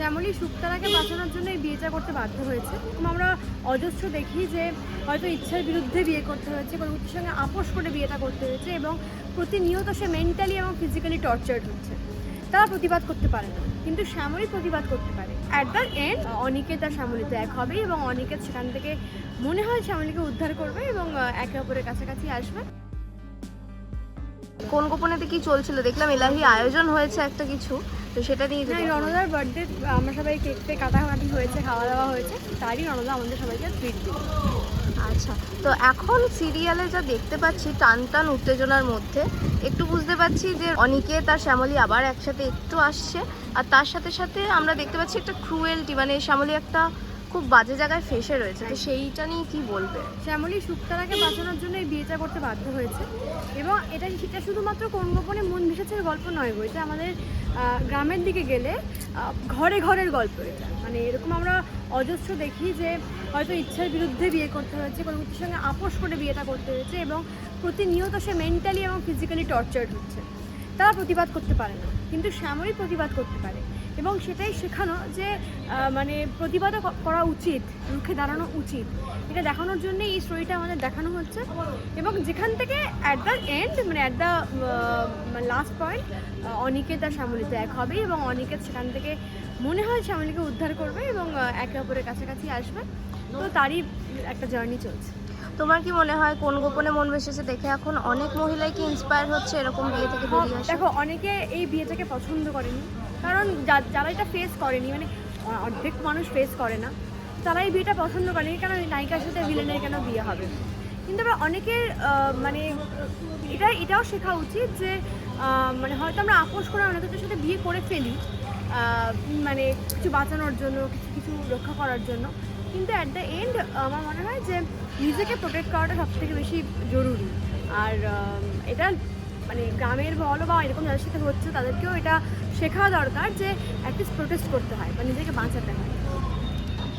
শ্যামলী শুক্তারাকে বাঁচানোর জন্য এই বিয়েটা করতে বাধ্য হয়েছে। আমরা অজস্র দেখি যে হয়তো ইচ্ছার বিরুদ্ধে বিয়ে করতে হয়েছে কিছুর সঙ্গে আপোষ করে বিয়েটা করতে হয়েছে এবং প্রতিনিয়ত সে মেন্টালি এবং ফিজিক্যালি টর্চার্ড হচ্ছে। তারা প্রতিবাদ করতে পারে না, কিন্তু শ্যামলী প্রতিবাদ করতে পারে। অ্যাট দ্য এন্ড অনিকেত আর শ্যামলীতে এক হবে এবং অনিকেত সেখান থেকে মনে হয় শ্যামলীকে উদ্ধার করবে এবং একে অপরের কাছাকাছি আসবে। কোন গোপনেতে কি চলছিল? দেখলাম এলাহি আয়োজন হয়েছে একটা কিছু তো সেটা নিয়ে যদি- রণদার বার্থডে আমরা সবাই কেক ফেক কাটাকাটি হয়েছে খাওয়া দাওয়া হয়েছে তারই রণদা আমাদের সবাইকে ট্রিট দিল। আচ্ছা তো এখন সিরিয়ালে যা দেখতে পাচ্ছি টান টান উত্তেজনার মধ্যে একটু বুঝতে পারছি যে অনিকেত তার শ্যামলী আবার একসাথে একটু আসছে আর তার সাথে সাথে আমরা দেখতে পাচ্ছি একটা ক্রুয়েলটি মানে শ্যামলী একটা খুব বাজে জায়গায় ফেসে রয়েছে, তো সেইটা নিয়ে কি বলবে? শ্যামলী শুক্তারাকে বাঁচানোর জন্য এই বিয়েটা করতে বাধ্য হয়েছে। এবং এটা সেটা শুধুমাত্র কোন গোপনে মন ভেসেছে গল্প নয় গো, এটা আমাদের গ্রামের দিকে গেলে ঘরে ঘরের গল্প এটা। মানে এরকম আমরা অজস্র দেখি যে হয়তো ইচ্ছার বিরুদ্ধে বিয়ে করতে হয়েছে, কোনো কিছুর সঙ্গে আপোষ করে বিয়েটা করতে হয়েছে এবং প্রতিনিয়ত সে মেন্টালি এবং ফিজিক্যালি টর্চার্ড হচ্ছে। তারা প্রতিবাদ করতে পারে না, কিন্তু শ্যামলী প্রতিবাদ করতে পারে। এবং সেটাই শেখানো যে মানে প্রতিবাদও করা উচিত, রুখে দাঁড়ানো উচিত। এটা দেখানোর জন্য এই স্টোরিটা আমাদের দেখানো হচ্ছে। এবং যেখান থেকে অ্যাট দ্য এন্ড মানে at the last point Aniket আর শ্যামলিতে এক হবে এবং অনিকেত সেখান থেকে মনে হয় শ্যামলীকে উদ্ধার করবে এবং একে অপরের কাছাকাছি আসবে। তো তারই একটা জার্নি চলছে। তোমার কি মনে হয় কোন গোপনে মন ভেসেছে দেখে? এখন অনেক মহিলাই কি ইন্সপায়ার হচ্ছে এরকম বিয়ে থেকে বেরিয়ে আসে দেখো অনেকে এই বিয়েটাকে পছন্দ করেনি। কারণ যারা এটা ফেস করেনি মানে অর্ধেক মানুষ ফেস করে না। তারা এই বিয়েটা পছন্দ করেনি কারণ এই নায়িকার সাথে ভিলেনের কেন বিয়ে হবে? কিন্তু আবার অনেকের মানে এটা এটাও শেখা উচিত যে মানে হয়তো আমরা আপোষ করে অনেকের সাথে বিয়ে করে ফেলি মানে কিছু বাঁচানোর জন্য কিছু কিছু রক্ষা করার জন্য। কিন্তু অ্যাট দ্য এন্ড আমার মনে হয় যে নিজেকে প্রোটেক্ট করাটা সবথেকে বেশি জরুরি। আর এটা মানে গ্রামের বলো বা এরকম যাদের সাথে হচ্ছে, তাদেরকেও এটা শেখা দরকার যে অ্যাটলিস্ট প্রোটেস্ট করতে হয় বা নিজেকে বাঁচাতে হয়।